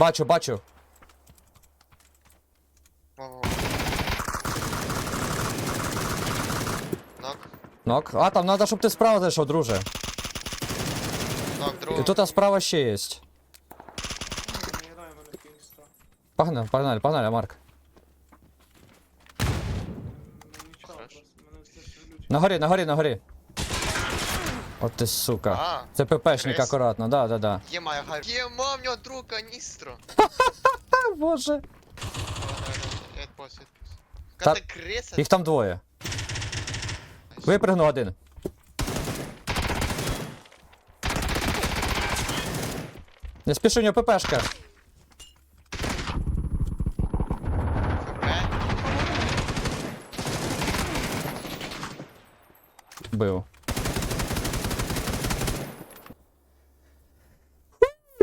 Бачу, бачу. Нок. Нок. А, там треба, щоб ти справа зайшов, друже. Нок, І другого. тут а справа ще є. Не грає мене кінста. Погнали, погнали, погнали, Марк. Нічого, Хорош. просто мене все стрілють. На горі, на горі, на горі. От ти сука. А, Це ППшник Крес. акуратно, да, да, да. є моя гар. Єма, в нього друг каністро. А, боже. Давай, давай, давай, Я відпос, відпос. Та- креса. Їх там двоє. Випригнув один. Не спіши, у нього ППшка. Бив.